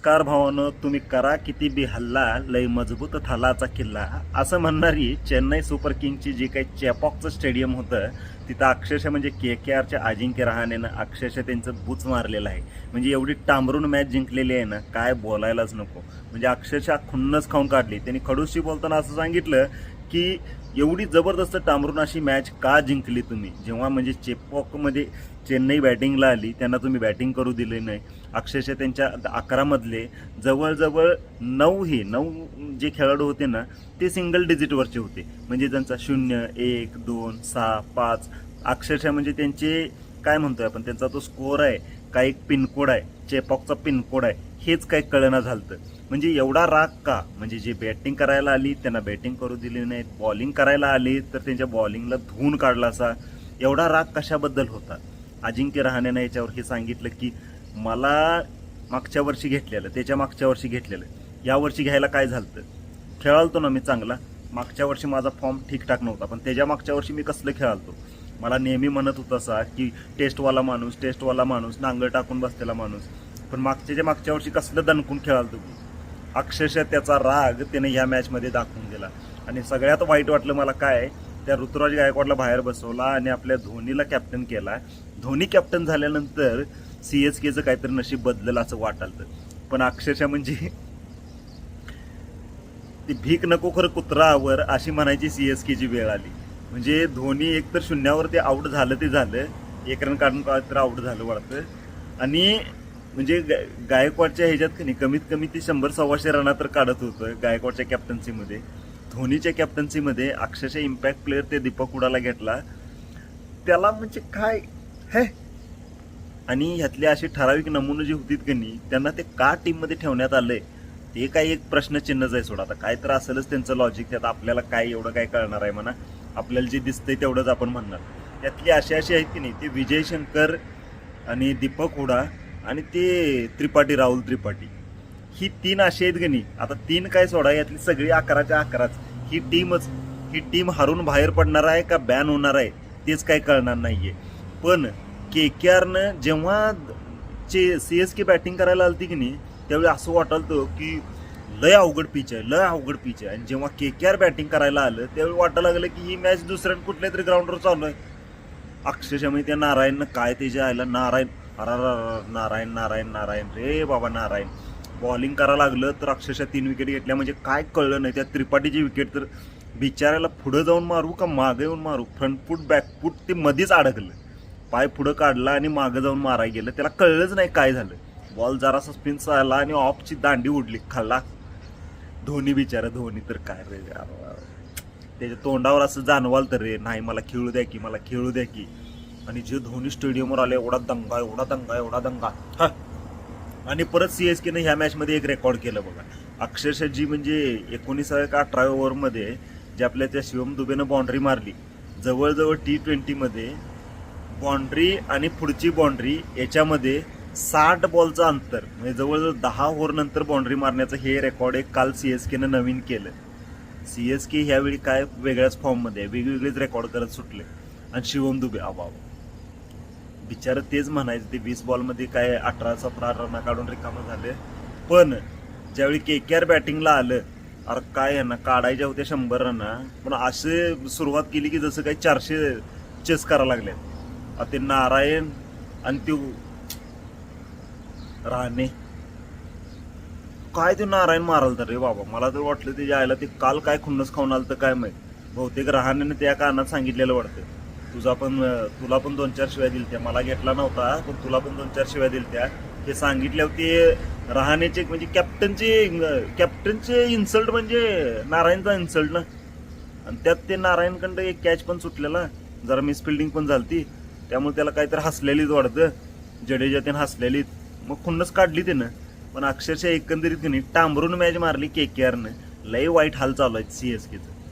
नमस्कार भावानं तुम्ही करा किती बी हल्ला लय मजबूत थालाचा किल्ला. असं म्हणणारी चेन्नई सुपर किंगची जी काही चेपॉकचं स्टेडियम होतं तिथं अक्षरशः म्हणजे के के आरच्या अजिंक्य रहाणेनं अक्षरशः त्यांचं बूच मारलेलं आहे. म्हणजे एवढी टांबरून मॅच जिंकलेली आहे ना काय बोलायलाच नको. म्हणजे अक्षरशः खुन्नच खाऊन काढली. त्यांनी खडूसशी बोलताना असं सांगितलं की एवढी जबरदस्त टांबरून अशी मॅच का जिंकली तुम्ही? जेव्हा म्हणजे चेपॉकमध्ये चेन्नई बॅटिंगला आली त्यांना तुम्ही बॅटिंग करू दिले नाही. अक्षरशः त्यांच्या अकरामधले जवळजवळ नऊ हे नऊ जे खेळाडू होते ना ते सिंगल डिजिटवरचे होते. म्हणजे त्यांचा शून्य एक दोन सहा पाच. अक्षरशः म्हणजे त्यांचे काय म्हणतोय आपण? त्यांचा तो स्कोअर आहे का एक पिनकोड आहे चेपॉकचा पिनकोड आहे हेच काही कळना झालं म्हणजे एवढा राग का? म्हणजे जे बॅटिंग करायला आली त्यांना बॅटिंग करू दिली नाहीत. बॉलिंग करायला आली तर त्यांच्या बॉलिंगला धुवून काढला असा. एवढा राग कशाबद्दल होता? अजिंक्य रहाणेनं याच्यावर हे सांगितलं की मला मागच्या वर्षी घेतलेलं त्याच्या मागच्या वर्षी घेतलेलं. यावर्षी घ्यायला काय झालं खेळालतो ना मी चांगला. मागच्या वर्षी माझा फॉर्म ठीकठाक नव्हता पण त्याच्या मागच्या वर्षी मी कसलं खेळालतो? मला नेहमी म्हणत होता असा की टेस्टवाला माणूस टेस्टवाला माणूस नांगर टाकून बसलेला माणूस. पण मागच्याच्या मागच्या वर्षी कसलं दणकून खेळालतो मी? अक्षरशः त्याचा राग त्याने ह्या मॅचमध्ये दाखवून दिला. आणि सगळ्यात वाईट वाटलं मला काय त्या ऋतुराज गायकवाडला बाहेर बसवला आणि आपल्या धोनीला कॅप्टन केला. धोनी कॅप्टन झाल्यानंतर सी एस केचं काहीतरी नशीब बदललं असं वाटालतं. पण अक्षरशः म्हणजे ती भीक नको खरं कुत्रावर अशी म्हणायची सी एस केची वेळ आली. म्हणजे धोनी एक तर शून्यावर ते आऊट झालं ते झालं एक रन काढून काय तर आऊट झालं वाटतं. आणि म्हणजे गायकवाडच्या ह्याच्यात की नाही कमीत कमी ते शंभर सव्वाशे रना तर काढत होतं गायकवाडच्या कॅप्टन्सीमध्ये धोनीच्या कॅप्टन्सीमध्ये अक्षरशः इम्पॅक्ट प्लेअर ते दीपक उडाला घेतला. त्याला म्हणजे काय हे? आणि ह्यातले असे ठराविक नमुने जे होतीत की नाही त्यांना ते का टीममध्ये ठेवण्यात आलंय? ते काही एक प्रश्नचिन्हच आहे सोडा आता. काय तर असेलच त्यांचं लॉजिक त्यात. आपल्याला काय एवढं काय कळणार आहे म्हणा? आपल्याला जे दिसतंय तेवढंच आपण म्हणणार. त्यातली अशी अशी आहेत की नाही ते विजय शंकर आणि दीपक हुडा आणि ते त्रिपाठी राहुल त्रिपाठी. ही तीन अशी आहेत की नाही आता तीन काय सोडा यातली सगळी अकराच्या अकराच. ही टीमच ही टीम हरून बाहेर पडणार आहे का बॅन होणार आहे तेच काय कळणार नाहीये. पण के के आरनं जेव्हा चे सी एस के बॅटिंग करायला आलती की नाही त्यावेळी असं वाटलं की लय अवघड पिच आहे लय अवघड पिच आहे. आणि जेव्हा के के आर बॅटिंग करायला आलं त्यावेळी वाटायला लागलं की ही मॅच दुसऱ्या कुठल्या तरी ग्राउंडवर चालू आहे. अक्षरशः म्हणजे त्या नारायणनं काय त्याच्या आयला नारायण अरा नारायण नारायण नारायण रे बाबा नारायण. बॉलिंग करायला लागलं तर अक्षरशः तीन विकेट घेतल्या. म्हणजे काय कळलं नाही. त्या त्रिपाठीची विकेट तर बिचाऱ्याला पुढं जाऊन मारू का मागं येऊन मारू? फ्रंट फूट बॅक फूट ते मध्येच अडकलं. पाय पुढं काढला आणि मागं जाऊन मारायला गेलं. त्याला कळलंच नाही काय झालं. बॉल जरासा स्पिन आला आणि ऑफची दांडी उडली. खाल्ला. धोनी बिचारा धोनी तर काय रे त्याच्या तोंडावर असं जाणवाल तर रे नाही मला खेळू द्या की मला खेळू द्या की. आणि जे धोनी स्टेडियमवर आले एवढा दंगा एवढा दंगा एवढा दंगा. हा. आणि परत सी एस केनं ह्या मॅचमध्ये एक रेकॉर्ड केलं बघा. अक्षरशः जी म्हणजे एकोणीसाव्या का अठराव्या ओव्हरमध्ये जे आपल्या त्या शिवम दुबेनं बाउंड्री मारली जवळजवळ टी ट्वेंटीमध्ये बाउंड्री आणि पुढची बाउंड्री याच्यामध्ये साठ बॉलचं अंतर म्हणजे जवळजवळ दहा ओव्हरनंतर बाउंड्री मारण्याचं हे रेकॉर्ड एक काल सी एस केनं नवीन केलं. सी एस के ह्यावेळी काय वेगळ्याच फॉर्ममध्ये आहे वेगवेगळेच रेकॉर्ड करत सुटले. आणि शिवम दुबे अबाव बिचारं तेच म्हणायचं ते वीस बॉलमध्ये काय अठरा सतरा रन काढून रिकामं झाले. पण ज्यावेळी के के आर बॅटिंगला आलं अरे काय आहे ना काढायच्या होत्या शंभर रन पण असे सुरुवात केली की जसं काही चारशे चेस करायला लागले. ते नारायण आणि ते राणे. काय ते नारायण माराल तर रे बाबा? मला तर वाटलं ते आयला ते काल काय खुन्नस खाऊन आलं तर काय माहीत? बहुतेक रहाण्याने त्या कानात सांगितलेलं वाटतं. तुझा पण तुला पण दोन चार शिव्या दिल त्या मला घेतला नव्हता पण तुला पण दोन चार शिव्या दिल त्या हे सांगितल्यावर ते राहण्याचे म्हणजे कॅप्टनचे कॅप्टनचे इन्सल्ट म्हणजे नारायणचा इन्सल्ट ना. आणि त्यात ते नारायणकडं एक कॅच पण सुटलेला. जरा मिसफिल्डिंग पण झालती. त्यामुळे त्याला काहीतरी हसलेलीच वाटतं. जडेजा त्यानं हसलेलीत. मग खुन्नस काढली त्यानं. पण अक्षरशः एकंदरीत तिने टांबरून मॅच मारली के के आरनं लय वाईट हाल चालू आहेत सी एस केचं